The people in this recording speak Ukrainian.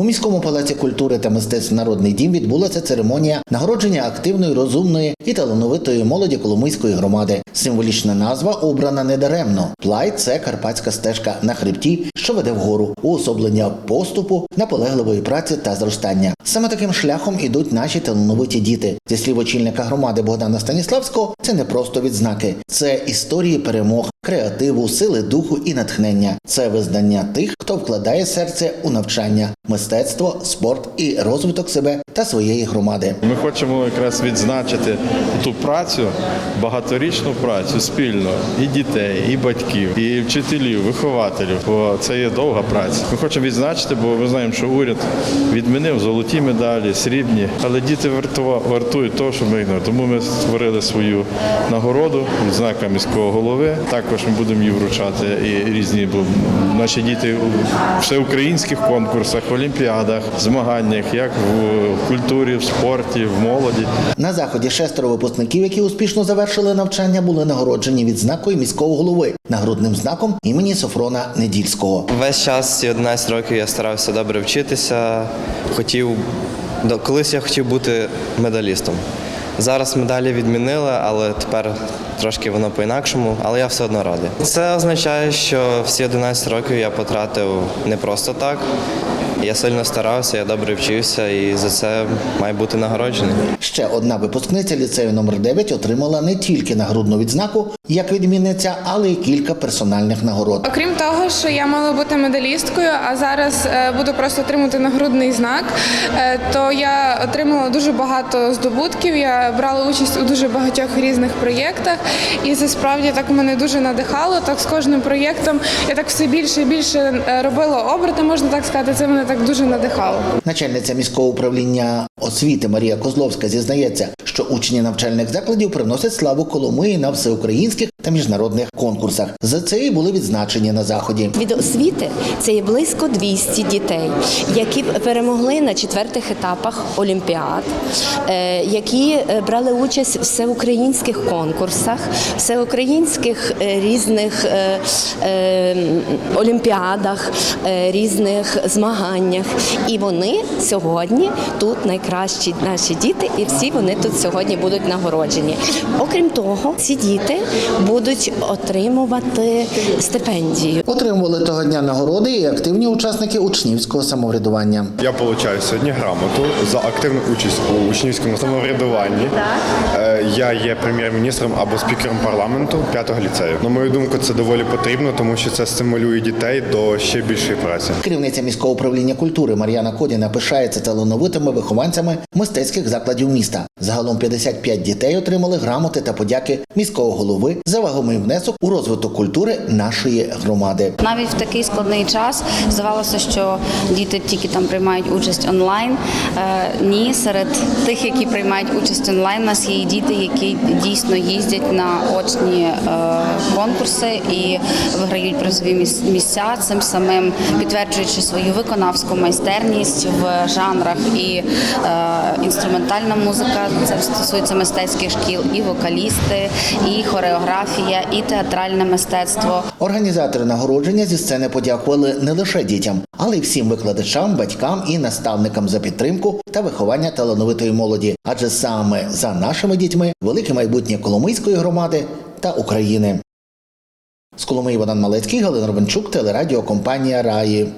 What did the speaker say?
У міському палаці культури та мистецтв Народний дім відбулася церемонія нагородження активної, розумної і талановитої молоді Коломийської громади. Символічна назва обрана недаремно. Плай це карпатська стежка на хребті, що веде вгору, уособлення поступу, наполегливої праці та зростання. Саме таким шляхом ідуть наші талановиті діти. Зі слів очільника громади Богдана Станіславського, це не просто відзнаки, це історії перемог, креативу, сили духу і натхнення. Це визнання тих, хто вкладає серце у навчання, мистецтво, спорт і розвиток себе та своєї громади. Ми хочемо якраз відзначити ту працю, багаторічну працю спільно і дітей, і батьків, і вчителів, вихователів. Бо це є довга праця. Ми хочемо відзначити, бо ми знаємо, що уряд відмінив золоті медалі, срібні, але діти вартують того, що ми їх- Тому ми створили свою нагороду, відзнака міського голови. Також ми будемо її вручати і різні, бо наші діти у всеукраїнських конкурсах, олімпіадах, змаганнях, як в культурі, в спорті, в молоді. На заході шестеро випускників, які успішно завершили навчання, були нагороджені відзнакою міського голови нагрудним знаком імені Софрона Недільського. Весь час ці 11 років я старався добре вчитися. Хотів колись я хотів бути медалістом. Зараз медалі відмінили, але тепер трошки воно по-інакшому, але я все одно радий. Це означає, що всі 11 років я потратив не просто так. Я сильно старався, я добре вчився і за це маю бути нагороджений. Ще одна випускниця ліцею номер 9 отримала не тільки нагрудну відзнаку як відмінниця, але й кілька персональних нагород. Окрім того, що я мала бути медалісткою, а зараз е, буду просто отримати нагрудний знак, е, то я отримала дуже багато здобутків. Я брала участь у дуже багатьох різних проєктах, і це справді так мене дуже надихало. Так з кожним проєктом я так все більше і більше е, робила оберти, можна так сказати. Це мене так дуже надихало. Начальниця міського управління освіти Марія Козловська зізнається, що учні навчальних закладів приносять славу Коломиї на всеукраїнських та міжнародних конкурсах. За це і були відзначені на заході. Від освіти це є близько 200 дітей, які перемогли на четвертих етапах олімпіад, е, які е, брали участь в всеукраїнських конкурсах, всеукраїнських е, різних олімпіадах, різних змаганнях. І вони сьогодні тут найкращі наші діти, і всі вони тут сьогодні будуть нагороджені. Окрім того, ці діти будуть отримувати стипендію. Отримували того дня нагороди і активні учасники учнівського самоврядування. Я отримую сьогодні грамоту за активну участь у учнівському самоврядуванні. Е, Я є прем'єр-міністром або спікером парламенту п'ятого ліцею. На мою думку, це доволі потрібно, тому що це стимулює дітей до ще більшої праці. Керівниця міського управління культури Мар'яна Кодіна пишається талановитими вихованцями мистецьких закладів міста. Загалом 55 дітей отримали грамоти та подяки міського голови за вагомий внесок у розвиток культури нашої громади. Навіть в такий складний час здавалося, що діти тільки там приймають участь онлайн. Е, Ні, серед тих, які приймають участь онлайн, у нас є діти, які дійсно їздять на очні е, конкурси і виграють призові міс- місця, цим самим підтверджуючи свою виконавську майстерність в жанрах і е, інструментальна музика. Це стосується мистецьких шкіл, і вокалісти, і хореографія, і театральне мистецтво. Організатори нагородження зі сцени подякували не лише дітям, але й всім викладачам, батькам і наставникам за підтримку та виховання талановитої молоді. Адже саме за нашими дітьми велике майбутнє Коломийської громади та України. З Коломиї Богдан Малецький, Галина Ровенчук, телерадіокомпанія Раї.